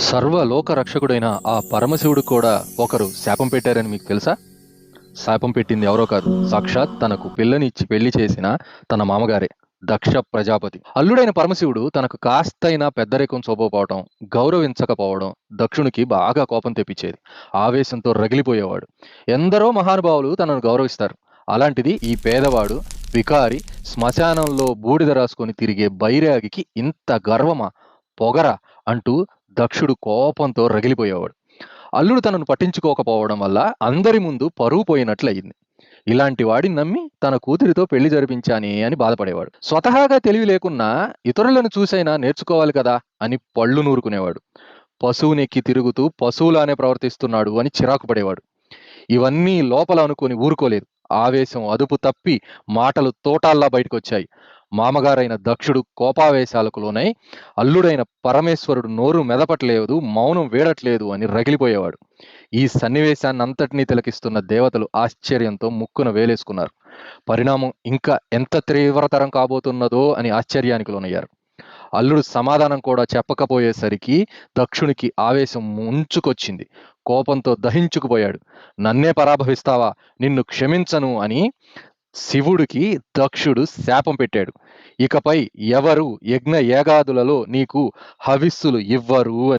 సర్వలోక రక్షకుడైన ఆ పరమశివుడు కూడా ఒకరు శాపం పెట్టారని మీకు తెలుసా? శాపం పెట్టింది ఎవరో కాదు. సాక్షాత్ తనకు పిల్లనిచ్చి పెళ్ళి చేసిన తన మామగారే దక్ష ప్రజాపతి. అల్లుడైన పరమశివుడు తనకు కాస్తైనా పెద్దరికం చూపకపోవడం గౌరవించకపోవడం దక్షునికి బాగా కోపం తెప్పించేది. ఆవేశంతో రగిలిపోయేవాడు. ఎందరో మహానుభావులు తనను గౌరవిస్తారు. అలాంటిది ఈ పేదవాడు వికారి శ్మశానంలో బూడిద రాసుకొని తిరిగే బైరాగికి ఇంత గర్వమా? పొగరా అంటూ దక్షుడు కోపంతో రగిలిపోయేవాడు. అల్లుడు తనను పట్టించుకోకపోవడం వల్ల అందరి ముందు పరువు పోయినట్లయింది. ఇలాంటి వాడిని నమ్మి తన కూతురితో పెళ్ళి జరిపించాని అని బాధపడేవాడు. స్వతహాగా తెలివి లేకున్నా ఇతరులను చూసైనా నేర్చుకోవాలి కదా అని పళ్ళు నూరుకునేవాడు. పశువునెక్కి తిరుగుతూ పశువులానే ప్రవర్తిస్తున్నాడు అని చిరాకు పడేవాడు. ఇవన్నీ లోపల అనుకొని ఊరుకోలేదు. ఆవేశం అదుపు తప్పి మాటలు తోటాల్లా బయటకొచ్చాయి. మామగారైన దక్షుడు కోపావేశాలకు లోనై అల్లుడైన పరమేశ్వరుడు నోరు మెదపట్లేదు మౌనం వేడట్లేదు అని రగిలిపోయేవాడు. ఈ సన్నివేశాన్ని అంతటినీ తిలకిస్తున్న దేవతలు ఆశ్చర్యంతో ముక్కున వేలేసుకున్నారు. పరిణామం ఇంకా ఎంత తీవ్రతరం కాబోతున్నదో అని ఆశ్చర్యానికి లోనయ్యారు. అల్లుడు సమాధానం కూడా చెప్పకపోయేసరికి దక్షునికి ఆవేశం ముంచుకొచ్చింది. కోపంతో దహించుకుపోయాడు. నన్నే పరాభవిస్తావా? నిన్ను క్షమించను అని శివుడికి దక్షుడు శాపం పెట్టాడు. ఇకపై ఎవరు యజ్ఞ యాగాదులలో నీకు హవిస్సులు ఇవ్వరు అని